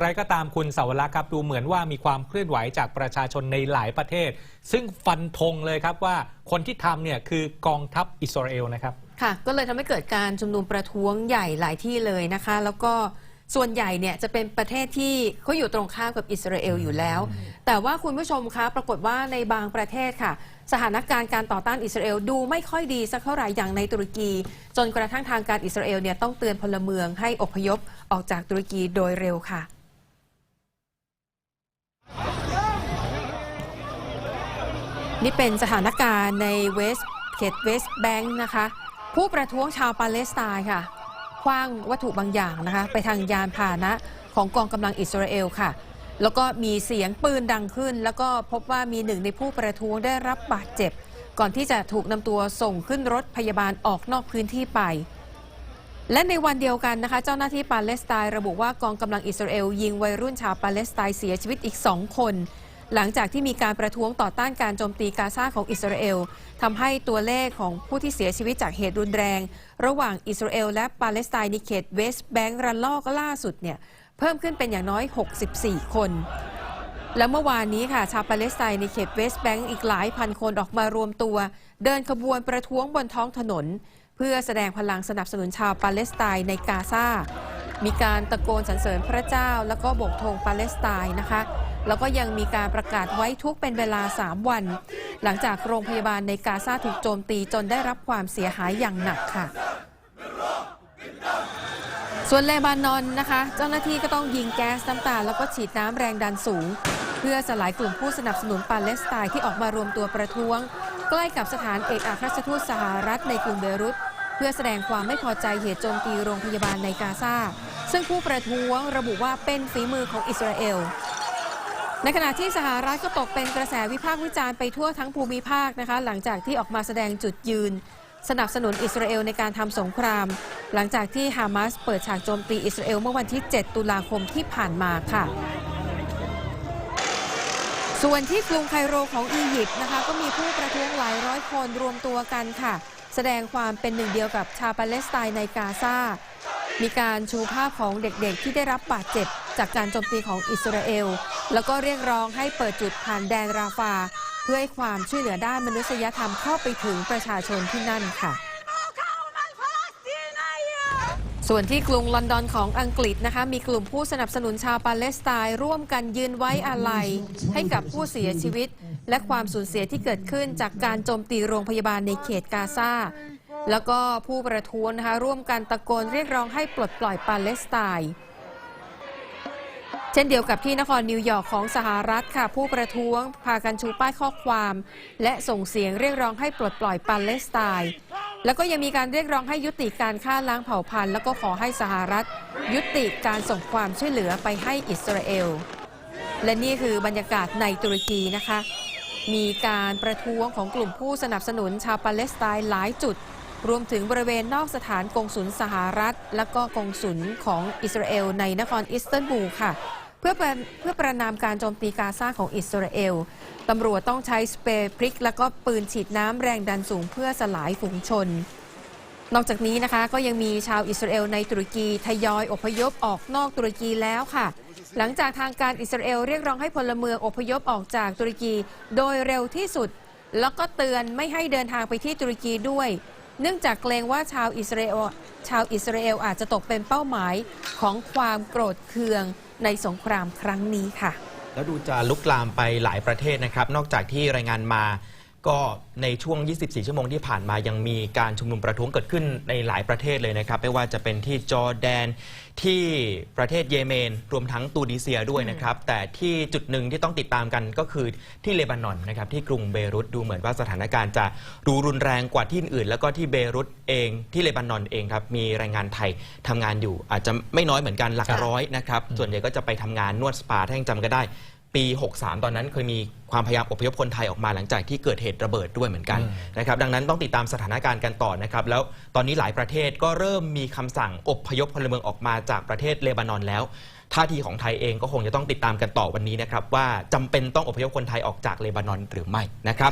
อย่างไรก็ตามคุณสาวรักษ์ครับดูเหมือนว่ามีความเคลื่อนไหวจากประชาชนในหลายประเทศ ซึ่งฟันธงเลยครับว่าคนที่ทำเนี่ยคือกองทัพอิสราเอลนะครับ ค่ะ ก็เลยทำให้เกิดการชุมนุมประท้วงใหญ่หลายที่เลยนะคะ แล้วก็ส่วนใหญ่เนี่ยจะเป็นประเทศที่เขาอยู่ตรงข้ามกับอิสราเอลอยู่แล้ว แต่ว่าคุณผู้ชมคะปรากฏว่าในบางประเทศค่ะ สถานการณ์การต่อต้านอิสราเอลดูไม่ค่อยดีสักเท่าไหร่อย่างในตุรกี จนกระทั่งทางการอิสราเอลเนี่ยต้องเตือนพลเมืองให้อพยพออกจากตุรกีโดยเร็วค่ะ นี่เป็นสถานการณ์ในเวสเขตเวสแบงค์นะคะ ผู้ประท้วงชาวปาเลสไตน์ค่ะคว้างวัตถุบางอย่างนะคะ ไปทางยานพาหนะของกองกำลังอิสราเอลค่ะ แล้วก็มีเสียงปืนดังขึ้น แล้วก็พบว่ามีหนึ่งในผู้ประท้วงได้รับบาดเจ็บ ก่อนที่จะถูกนำตัวส่งขึ้นรถพยาบาลออกนอกพื้นที่ไป และในวันเดียวกันนะคะ เจ้าหน้าที่ปาเลสไตน์ระบุว่ากองกำลังอิสราเอลยิงวัยรุ่นชาวปาเลสไตน์เสียชีวิตอีก2คน หลังจากที่มีการประท้วงต่อต้านการโจมตีกาซาของอิสราเอลทำให้ตัวเลขของผู้ที่เสียชีวิตจากเหตุรุนแรง ระหว่างอิสราเอลและปาเลสไตน์ในเขตเวสต์แบงก์ระลอกล่าสุดเนี่ยเพิ่มขึ้นเป็นอย่างน้อย 64 คน และเมื่อวานนี้ค่ะ ชาวปาเลสไตน์ในเขตเวสต์แบงก์อีกหลายพันคนออกมารวมตัว เดินขบวนประท้วงบนท้องถนน เพื่อแสดงพลังสนับสนุนชาวปาเลสไตน์ในกาซามีการตะโกนสรรเสริญพระเจ้า แล้วก็โบกธงปาเลสไตน์นะคะ แล้วก็ยังมีการประกาศไว้ทุกเป็นเวลา 3 วัน หลังจากโรงพยาบาลในกาซาถูกโจมตีจนได้รับความเสียหายอย่างหนักค่ะ ส่วนเลบานอนนะคะ เจ้าหน้าที่ก็ต้องยิงแก๊สน้ำตา แล้วก็ฉีดน้ำแรงดันสูง เพื่อสลายกลุ่มผู้สนับสนุนปาเลสไตน์ที่ออกมารวมตัวประท้วง ใกล้กับสถานเอกอัครราชทูตสหรัฐในกรุงเบรุตเพื่อแสดงความไม่พอใจเหตุโจมตีโรงพยาบาลในกาซา ซึ่งผู้ประท้วงระบุว่าเป็นฝีมือของอิสราเอล ในขณะที่สหรัฐก็ตกเป็นกระแสวิพากษ์วิจารณ์ไปทั่วทั้งภูมิภาคนะคะ หลังจากที่ออกมาแสดงจุดยืน สนับสนุนอิสราเอลในการทำสงคราม หลังจากที่ฮามาสเปิดฉากโจมตีอิสราเอลเมื่อวันที่ 7 ตุลาคมที่ผ่านมาค่ะ ส่วนที่กรุงไคโรของอียิปต์นะคะ ก็มีผู้ประท้วงหลายร้อยคนรวมตัวกันค่ะ แสดงความเป็นหนึ่งเดียวกับชาวปาเลสไตน์ในกาซามีการชูภาพของเด็กๆที่ได้รับบาดเจ็บ จากการโจมตีของอิสราเอล แล้วก็เรียกร้องให้เปิดจุดผ่านแดนราฟา เพื่อให้ความช่วยเหลือด้านมนุษยธรรมเข้าไปถึงประชาชนที่นั่นค่ะส่วนที่กรุงลอนดอนของอังกฤษนะคะมีกลุ่มผู้สนับสนุนชาวปาเลสไตน์ร่วมกันยืนไว้อาลัย ให้กับผู้เสียชีวิต และความสูญเสียที่เกิดขึ้นจากการโจมตีโรงพยาบาลในเขตกาซาแล้วก็ผู้ประท้วงนะคะร่วมกันตะโกนเรียกร้องให้ปลดปล่อยปาเลสไตน์ เช่นเดียวกับที่นครนิวยอร์กของสหรัฐค่ะ ผู้ประท้วงพากันชูป้ายข้อความ และส่งเสียงเรียกร้องให้ปลดปล่อยปาเลสไตน์แล้วก็ยังมีการเรียกร้องให้ยุติการฆ่าล้างเผ่าพันธุ์ แล้วก็ขอให้สหรัฐ ยุติการส่งความช่วยเหลือไปให้อิสราเอล และนี่คือบรรยากาศในตุรกีนะคะ มีการประท้วงของกลุ่มผู้สนับสนุนชาวปาเลสไตน์หลายจุด รวมถึงบริเวณนอกสถานกงสุลสหรัฐ และก็กงสุลของอิสราเอลในนครอิสตันบูลค่ะ เพื่อเพื่อประนามการโจมตีกาซาของอิสราเอลตำรวจต้องใช้สเปรย์พริก แล้วก็ปืนฉีดน้ำแรงดันสูงเพื่อสลายฝูงชน นอกจากนี้นะคะก็ยังมีชาวอิสราเอลในตุรกีทยอยอพยพออกนอกตุรกีแล้วค่ะหลังจากทางการอิสราเอลเรียกร้องให้พลเมืองอพยพออกจากตุรกีโดยเร็วที่สุด แล้วก็เตือนไม่ให้เดินทางไปที่ตุรกีด้วย เนื่องจากเกรงว่าชาวอิสราเอลชาวอิสราเอลอาจจะตกเป็นเป้าหมายของความโกรธเคืองในสงครามครั้งนี้ค่ะ แล้วดูจะลุกลามไปหลายประเทศนะครับ นอกจากที่รายงานมา ก็ในช่วง 24 ชั่วโมงที่ผ่านมายังมีการชุมนุมประท้วงเกิดขึ้นในหลายประเทศเลยนะครับ ไม่ว่าจะเป็นที่จอร์แดนที่ประเทศเยเมน รวมทั้งตูนิเซียด้วยนะครับ แต่ที่จุดหนึ่งที่ต้องติดตามกันก็คือที่เลบานอนนะครับ ที่กรุงเบรุตดูเหมือนว่าสถานการณ์จะดูรุนแรงกว่าที่อื่น แล้วก็ที่เบรุตเองที่เลบานอนเองครับมีแรงงานไทยทำงานอยู่ อาจจะไม่น้อยเหมือนกันหลักร้อยนะครับส่วนใหญ่ก็จะไปทำงานนวดสปาถ้ายังจำก็ได้ ปี 63 ตอนนั้นเคยมีความพยายามอพยพคนไทยออกมาหลังจากที่เกิดเหตุระเบิดด้วยเหมือนกันอืมนะครับดังนั้นต้องติดตามสถานการณ์กันต่อนะครับแล้วตอนนี้หลายประเทศก็เริ่มมีคำสั่งอพยพพลเมืองออกมาจากประเทศเลบานอนแล้วท่าทีของไทยเองก็คงจะต้องติดตามกันต่อวันนี้นะครับว่าจำเป็นต้องอพยพคนไทยออกจากเลบานอนหรือไม่นะครับ